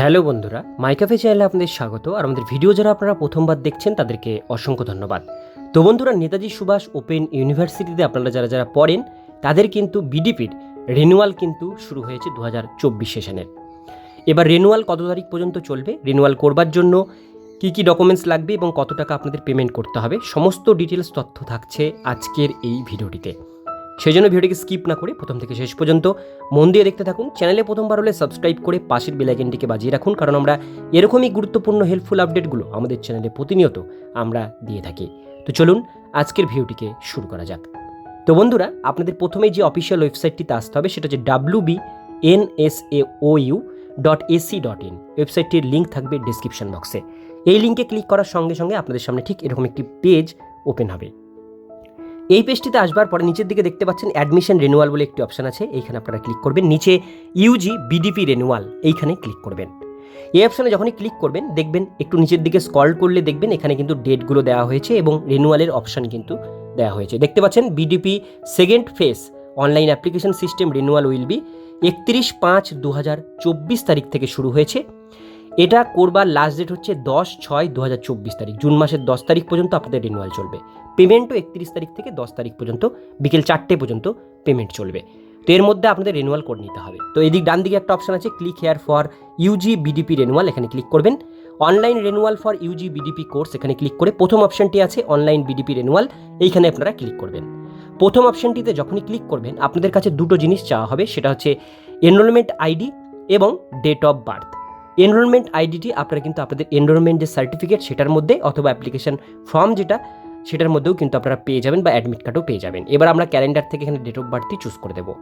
Hello বন্ধুরা, মাইকাফে চ্যানেলে আপনাদের স্বাগত। আর আমাদের ভিডিও যারা আপনারা প্রথমবার দেখছেন, তাদেরকে অসংখ্য ধন্যবাদ। তো বন্ধুরা, নেতাজি সুভাষ ওপেন ইউনিভার্সিটিতে আপনারা যারা যারা পড়েন, তাদের কিন্তু বিডিপির রিনিউয়াল কিন্তু শুরু হয়েছে দু হাজার চব্বিশ সেশনের। এবার রিনিউয়াল কত তারিখ পর্যন্ত চলবে রিনিউয়াল করবার জন্য কী কী ডকুমেন্টস লাগবে এবং কত টাকা আপনাদের পেমেন্ট করতে হবে, সমস্ত ডিটেলস তথ্য থাকছে আজকের এই ভিডিওটিতে। সেই জন্য ভিডিওটিকে স্কিপ না করে প্রথম থেকে শেষ পর্যন্ত মন দিয়ে দেখতে থাকুন। চ্যানেলে প্রথমবার হলে সাবস্ক্রাইব করে পাশের বেলাইকেনটিকে বাজিয়ে রাখুন, কারণ আমরা এরকমই গুরুত্বপূর্ণ হেল্পফুল আপডেটগুলো আমাদের চ্যানেলে প্রতিনিয়ত আমরা দিয়ে থাকি। তো চলুন, আজকের ভিডিওটিকে শুরু করা যাক। তো বন্ধুরা, আপনাদের প্রথমেই যে অফিসিয়াল ওয়েবসাইটটিতে আসতে হবে, সেটা হচ্ছে W B N S A O U dot ac dot in ওয়েবসাইটটির link থাকবে ডিসক্রিপশন বক্সে এই লিঙ্কে ক্লিক করার সঙ্গে সঙ্গে আপনাদের সামনে ঠিক এরকম একটি পেজ ওপেন হবে। এই পেজটিতে আসবার পরে নিচের দিকে দেখতে পাচ্ছেন অ্যাডমিশন রেনুয়াল বলে একটি অপশন আছে। এইখানে আপনারা ক্লিক করবেন। নিচে ইউজি বিডিপি রেনুয়াল এইখানে ক্লিক করবেন। এই অপশনে যখনই ক্লিক করবেন, দেখবেন একটু নিচের দিকে স্কল করলে দেখবেন এখানে কিন্তু ডেটগুলো দেওয়া হয়েছে এবং রেনুয়ালের অপশন কিন্তু দেওয়া হয়েছে। দেখতে পাচ্ছেন BDP second phase online application system renewal will be একত্রিশ পাঁচ দু তারিখ থেকে শুরু হয়েছে। এটা করবার লাস্ট ডেট হচ্ছে দশ ছয় দু হাজার চব্বিশ তারিখ। জুন মাসের দশ তারিখ পর্যন্ত আপনাদের রিনুয়াল চলবে। পেমেন্টও একত্রিশ তারিখ থেকে দশ তারিখ পর্যন্ত, বিকেল চারটে পর্যন্ত পেমেন্ট চলবে। তো এর মধ্যে আপনাদের রেনুয়াল করে নিতে হবে। তো এদিক ডান দিকে একটা অপশন আছে click here for UG BDP renewal এখানে ক্লিক করবেন। Online renewal for UG BDP course এখানে ক্লিক করে প্রথম অপশনটি আছে অনলাইন বিডিপি রেনুয়াল এইখানে আপনারা ক্লিক করবেন। প্রথম অপশনটিতে যখনই ক্লিক করবেন, আপনাদের কাছে দুটো জিনিস চাওয়া হবে, সেটা হচ্ছে এনরোলমেন্ট আইডি এবং ডেট অফ বার্থ এনরোলমেন্ট আইডিটি আপনারা কিন্তু আপনাদের এনরোলমেন্ট যে সার্টিফিকেট সেটার মধ্যে অথবা অ্যাপ্লিকেশন ফর্ম যেটা, সেটার মধ্যেও কিন্তু আপনারা পেয়ে যাবেন বা অ্যাডমিট কার্ডও পেয়ে যাবেন। এবার আমরা ক্যালেন্ডার থেকে এখানে ডেট অফ বার্থটি চুজ করে দেবো।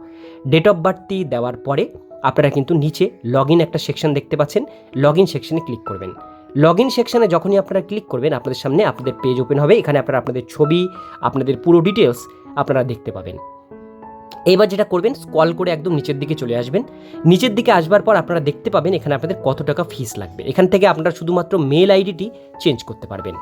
ডেট অফ বার্থটি দেওয়ার পরে আপনারা কিন্তু নিচে লগ ইন একটা সেকশন দেখতে পাচ্ছেন। লগ ইন সেকশনে ক্লিক করবেন। লগ ইন সেকশনে যখনই আপনারা ক্লিক করবেন, আপনাদের সামনে আপনাদের পেজ ওপেন হবে। এখানে আপনারা আপনাদের ছবি, আপনাদের পুরো ডিটেলস আপনারা দেখতে পাবেন। এবার যেটা করবেন স্কল করে একদম নিচের দিকে চলে আসবেন। নিচের দিকে আসবার পর আপনারা দেখতে পাবেন এখানে আপনাদের কত টাকা ফিস লাগবে। এখান থেকে আপনারা শুধুমাত্র মেল আইডিটি চেঞ্জ করতে পারবেন।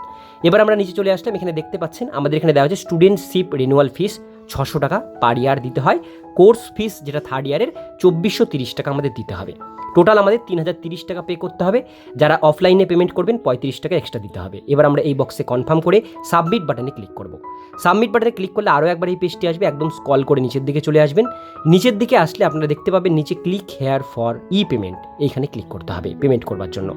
এবার আমরা নিচে চলে আসলাম, এখানে দেখতে পাচ্ছেন, আমাদের এখানে দেওয়া আছে স্টুডেন্টশিপ রিনুয়াল ফিস ছশো টাকা পার ইয়ার দিতে হয়। কোর্স ফিস যেটা থার্ড ইয়ারের চব্বিশশো তিরিশ টাকা আমাদের দিতে হবে। টোটাল আমাদের তিন হাজার তিরিশ টাকা পে করতে হবে। যারা অফলাইনে পেমেন্ট করবেন, পঁয়ত্রিশ টাকা এক্সট্রা দিতে হবে। এবার আমরা এই বক্সে কনফার্ম করে সাবমিট বাটনে ক্লিক করব। সাবমিট বাটনে ক্লিক করলে আরও একবার এই পেজটি আসবে, একদম স্কল করে নিচের দিকে চলে আসবেন। নিচের দিকে আসলে আপনারা দেখতে পাবেন নিচে click here for e payment এইখানে ক্লিক করতে হবে পেমেন্ট করবার জন্য।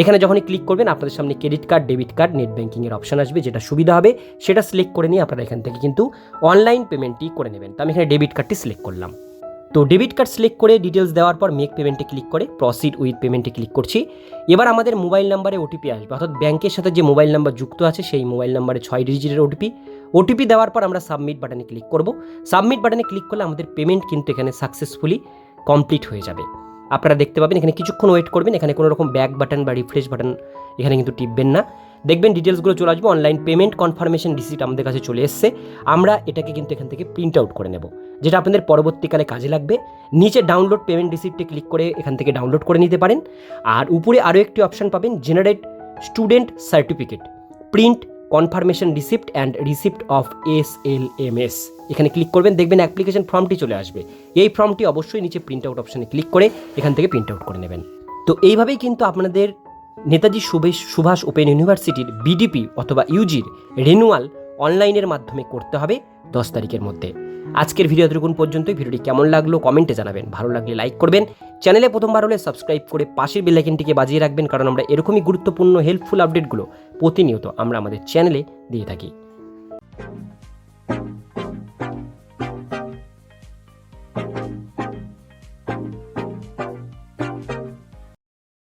এখানে যখনই ক্লিক করবেন, আপনাদের সামনে credit card debit card net ব্যাঙ্কিংয়ের option আসবে, যেটা সুবিধা হবে। সেটা সিলেক্ট করে নিয়ে আপনারা এখান থেকে কিন্তু অনলাইন পেমেন্টটি করে নেবেন। তো আমি এখানে ডেবিট কার্ডটি সিলেক্ট করলাম। তো ডেবিট কার্ড সিলেক্ট করে ডিটেলস দেওয়ার পর মেক পেমেন্টে ক্লিক করে প্রসিড উইথ পেমেন্টে ক্লিক করছি। এবার আমাদের মোবাইল নাম্বারে ওটিপি আসবে। অর্থাৎ ব্যাংকের সাথে যে মোবাইল নাম্বার যুক্ত আছে, সেই মোবাইল নাম্বারে ছয় ডিজিটের ওটিপি ওটিপি দেওয়ার পর আমরা সাবমিট বাটনে ক্লিক করব। সাবমিট বাটনে ক্লিক করলে আমাদের পেমেন্ট কিন্তু এখানে সাকসেসফুলি কমপ্লিট হয়ে যাবে। আপনারা দেখতে পাবেন, এখানে কিছুক্ষণ ওয়েট করবেন, এখানে কোনো রকম ব্যাক বাটন বা রিফ্রেশ বাটন এখানে কিন্তু টিপবেন না। দেখবেন ডিটেলসগুলো চলে আসবে অনলাইন পেমেন্ট কনফার্মেশন রিসিট আমাদের কাছে চলে এসছে। আমরা এটাকে কিন্তু এখান থেকে প্রিন্ট আউট করে নেব, যেটা আপনাদের পরবর্তীকালে কাজে লাগবে। নিচে ডাউনলোড পেমেন্ট রিসিপ্টে ক্লিক করে এখান থেকে ডাউনলোড করে নিতে পারেন। আর উপরে আরও একটি অপশান পাবেন generate student certificate print confirmation receipt and receipt of S L M S এখানে ক্লিক করবেন, দেখবেন অ্যাপ্লিকেশন ফর্মটি চলে আসবে। এই ফর্মটি অবশ্যই নিচে প্রিন্ট আউট অপশানে ক্লিক করে এখান থেকে প্রিন্ট আউট করে নেবেন। তো এইভাবেই কিন্তু আপনাদের নেতাজি সুভাষ সুভাষ ওপেন ইউনিভার্সিটির বিডিপি অথবা ইউজির রিনুয়াল অনলাইনের মাধ্যমে করতে হবে দশ তারিখের মধ্যে। আজকের ভিডিও এতটুকুন পর্যন্তই। ভিডিওটি কেমন লাগল কমেন্টে জানাবেন। ভালো লাগলে লাইক করবেন। চ্যানেলে প্রথমবার হলে সাবস্ক্রাইব করে পাশের বেলাইকেনটিকে বাজিয়ে রাখবেন কারণ আমরা এরকমই গুরুত্বপূর্ণ হেল্পফুল আপডেটগুলো প্রতিনিয়ত আমরা আমাদের চ্যানেলে দিয়ে থাকি।